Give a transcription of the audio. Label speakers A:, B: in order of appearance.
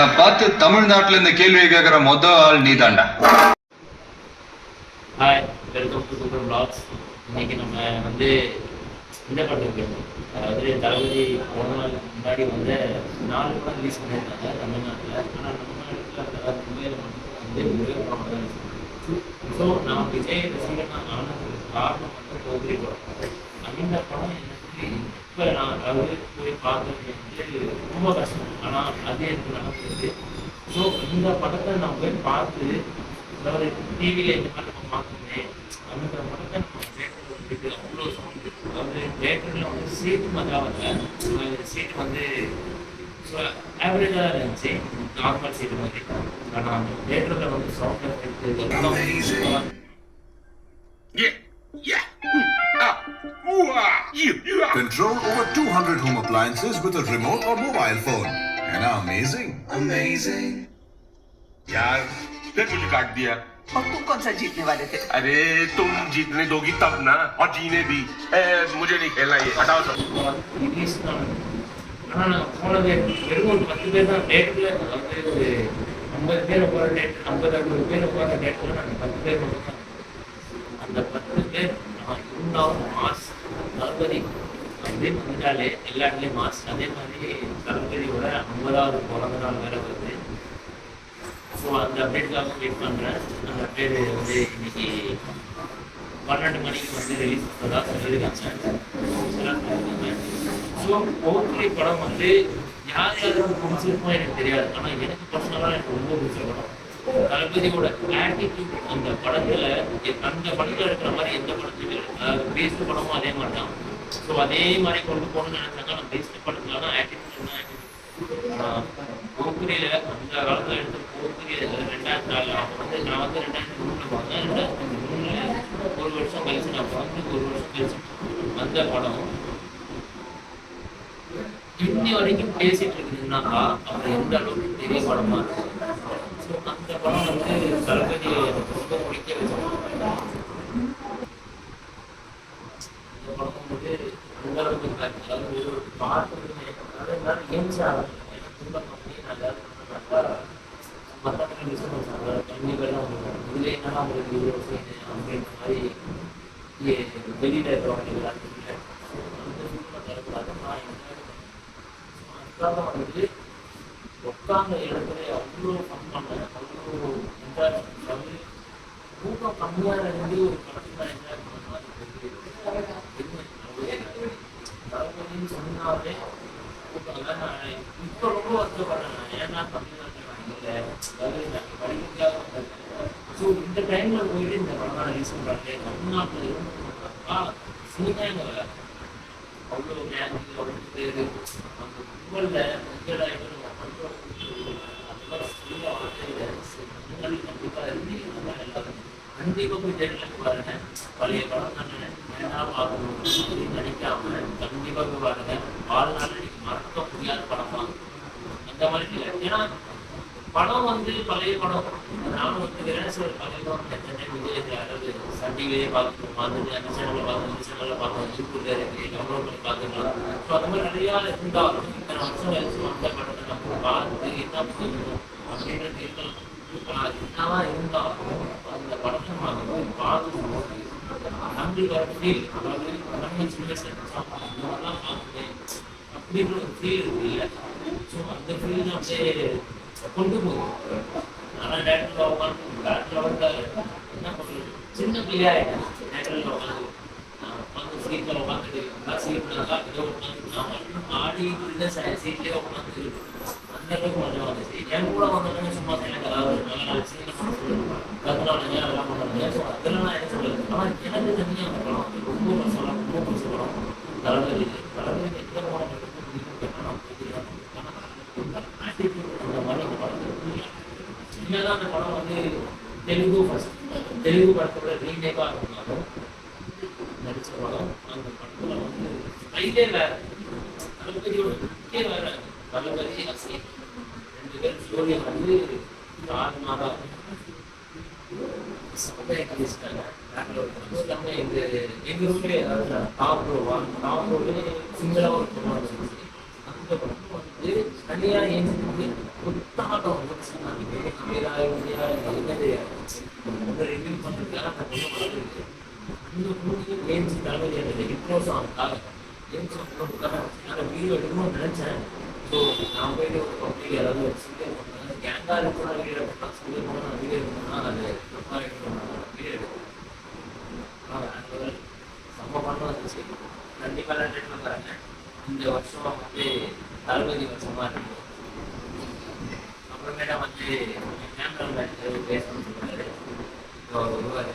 A: என்ன பார்த்து தமிழ்நாட்டுல இந்த கேள்வியை கேட்கிற மொத ஆள் நீ
B: தாண்டா hi welcome to super blogs இன்னைக்கு நம்ம வந்து இந்த படத்துக்கு போயிருந்தோம் அதாவது தளபதி போன நாள் முன்னாடி வந்து நாலு படம் ரிலீஸ் பண்ணியிருந்தாங்க தமிழ்நாட்டில். ஆனால் நம்ம நாட்டில் அதாவது மும்பையில் மட்டும் வந்து ஒரே படம் தான் ஸோ நான் விஜய் ரசிகனாக ஆனதுக்கு காரணம் வந்து போகிரி படம் அந்த படம் என்ன இப்போ நான் அதாவது போய் பார்க்கறது வந்து ரொம்ப கஷ்டம் ஆனால் அதே எனக்கு நடந்தது ஸோ இந்த படத்தை நான் போய் பார்த்து அதாவது டிவியில் இந்த மாதிரி நம்ம பார்க்கணுமே அந்த படத்தை நம்ம தேட்டரில் வந்துட்டு அவ்வளோ சவுண்டு அதாவது தேட்டரில் வந்து சீட்டு மஜா வரல சீட் வந்து ஆவரேஜாக தான் இருந்துச்சு நார்மல் சீட்டு மாதிரி ஆனால் அந்த தேட்டரில் வந்து சவுண்ட் எஃபெக்ட் எல்லாம்
C: Control over 200 home appliances with a remote or mobile phone. And amazing. Amazing.
D: यार फिर मुझे काट दिया
E: और तुम कौन सा जीतने वाले थे
D: अरे तुम जीतने दोगी तब ना और जीने भी ए, मुझे नहीं खेलना ये हटाओ सब
B: ரிலீஸ் தான் ஆனால் நான் போனது வெறும் ஒரு பத்து பேர் தான் டேட்டில் அதாவது ஒரு ஐம்பது பேர் உட்கார டேட் ஐம்பது அறுபது பேர் உட்கார டேட்டில் நாங்கள் பத்து பேர் மட்டும் தான் அந்த பத்து பேர் நான் மாஸ் தளபதி வந்து வந்துட்டாலே எல்லா இடத்துலையும் மாஸ் அதே மாதிரி தளபதியோட ஐம்பதாவது பிறந்த நாள் வேற வருது. ஸோ அந்த அப்டேட்காக வெயிட் பண்ணுறேன் அந்த அப்டேட் வந்து இன்னைக்கு பன்னெண்டு மணிக்கு வந்து ரிலீஸ் பண்ணதா சொல்லியிருக்காங்க ஸோ போக்கிரி படம் வந்து யார் யாருக்கு பிடிச்சிருக்கோ எனக்கு தெரியாது. ஆனால் எனக்கு பர்சனலாக எனக்கு ரொம்ப பிடிச்ச படம். தளபதியோட ஆட்டிடியூட் அந்த படத்துல அந்த படத்துல இருக்கிற மாதிரி எந்த படத்துலையும் பேஸ்ட் படமும் அதே மாதிரி தான் ஸோ அதே மாதிரி கொண்டு போகணும்னு நினைச்சாங்க ஆனால் பேஸ்ட் படத்துல தான் ஆட்டிடியூட் போக்குரியில அந்த காலத்துல எடுத்த போக்குரியில ரெண்டாயிரத்தி நாலு வந்து நான் வந்து ரெண்டாயிரத்தி மூணுல பார்த்தேன் ரெண்டாயிரத்தி மூணுல ஒரு வருஷம் கழிச்சு நான் பிறந்து ஒரு வருஷம் கழிச்சு வந்த படம் இன்னி வரைக்கும் பேசிட்டு இருக்குதுன்னாக்கா அப்புறம் எந்த அளவுக்கு பெரிய படமா இருக்கும் ஸோ படம் வந்து தளபதி எனக்கு ரொம்ப பிடிக்க இந்த படம் வந்து அந்த அளவுக்கு எனக்கு நல்லா நல்லா மற்றவங்க டிஸ்கவுண்ட் அதாவது கம்மி வெள்ளம் இதில் என்னன்னா உங்களுக்கு இவ்வளோ செய்யுது அப்படின்ற மாதிரி இ- இருக்கிறவங்க அந்த அதுக்காக வந்து உட்கார்ந்த இடத்துல அவ்வளோ ஃபன் பண்ணேன் அவ்வளோ என்ஜாய் பண்ணி தூக்கம் கம்மியாக இருந்து ஒரு படத்தில் என்ஜாய் பண்ண மாதிரி தளபதினு சொன்னாலே தூக்கம் அதான் நான் இப்போ ரொம்ப வருத்தப்படுறேன் ஏன்னா ஸோ இந்த டைம்ல போயிட்டு இந்த படம் நான் ரிலீஸ் தமிழ்நாட்டில் இருந்து அவ்வளோ மேட்ச் அவ்வளோ பேர் அந்த கும்பலில் நம்ம பண்ணுறோம் முன்னாடி கண்டிப்பாக இருந்து நல்லா எல்லாரும் கண்டிப்பாக போய் தேட்டரில் பாருங்க பழைய படம் தானே ஏன்னா பார்க்கணும் நினைக்காம கண்டிப்பாக போய் பாருங்க வாழ்நாள் இன்னைக்கு மறக்க முடியாத படம் தான் அந்த மாதிரி இல்லை ஏன்னா படம் வந்து பழைய படம். நானும் வந்து விரணேஸ்வர் பழைய படம் எத்தனை டைம் விஜய் அதாவது சன் டிவிலே பார்த்துட்டு அந்த சேனலில் பார்க்கணும். இந்த சேனலில் பார்க்கணும். யூடியூப்ல இருக்கு. டவுன்லோட் பண்ணி பார்த்துக்கலாம். ஸோ அந்த மாதிரி நிறையா இருந்தாலும் இத்தனை வருஷம் கழிச்சு வந்த படத்தை நம்ம பார்த்து என்ன பண்ணணும் அப்படின்றது இருக்கலாம். இப்போ என்னவா இருந்தாலும் அந்த படத்தை நம்ம போய் பார்க்கும்போது நம்மளுக்கு ஒரு ஃபீல் அதாவது நம்ம சின்ன சின்ன பார்க்கணும் அப்படின்ற ஒரு ஃபீல் இருக்கு இல்லை. ஸோ அந்த ஃபீல் அப்படியே கொண்டு போகும் ஆனால் டேரக்டரில் உட்காந்து டேரக்டரில் வந்து என்ன பண்ணுறது? சின்ன பிள்ளையா டேரக்டரில் உட்காந்து உட்காந்து சீட்டில் உட்காந்துட்டு சீட்னாக்கா ஏதோ உட்காந்து நான் மட்டும் ஆடி இருந்த சீட்லேயே உட்காந்து அந்த அளவுக்கு மஜா வந்துச்சு. என் கூட வந்தோடனே சும்மா எனக்கு அதாவது நல்லா நல்ல சின்ன கத்துறாங்க அதெல்லாம் பண்ணுறாங்க ஸோ அதெல்லாம் நான் என்ன சொல்லுறது ஆனால் எனக்கு தனியாக அந்த ரொம்ப பசங்க ரொம்ப பிடிச்ச படம். தளபதி தளபதி எந்த படம் எனக்கு ரொம்ப பிடிக்கும் கேட்டால் நான் பிடிக்கிறேன் attitude அந்த மாதிரி அந்த படத்துல இல்லை. தான் அந்த படம் வந்து தெலுங்கு ஃபர்ஸ்ட் தெலுங்கு படத்தோட ரீமேக்காக இருந்தாலும் நடிச்ச படம் அந்த படத்தில் வந்து ஸ்டைலே வேறு. தளபதியோட முக்கிய வேற. தளபதி அசை ரெண்டு பேரும் ஸ்டோரி வந்து ஆறு மாதம் சமுதாய கழிச்சிட்டாங்க எல்லாமே எங்கள் எங்கள் ரூம்லேயே அதாவது டாப் ரோவா டாப் சிங்கிளாக ஒரு படம் அந்த படம் வந்து தனியாக ஏஞ்சி சுத்தமாக சொன்னாங்க பண்ணுறதுக்காக ஏஞ்சி தலைவலி அந்த ஹிப்னோஸும் அவனுக்காக ஏஞ்சி நான் வீடியோ எடுக்கணும்னு நினச்சேன் ஸோ நான் போயிட்டு ஒரு பப்ளிக் ஏதாவது ஒரு கேங்காக இருக்கணும் வீடியோ சொல்லி போனால் பண்ணணும் வீடியோ எடுக்கணும் அது தப்பாக எடுக்கணும் வீடியோ எடுக்கணும் செம்ம பண்ண கண்டிப்பாக எல்லாம் இந்த வருஷம் வந்து தளபதி வருஷமாக இருக்கும் அப்புறமேட்டா வந்து கேமரா பேசணும்னு சொல்லுவாரு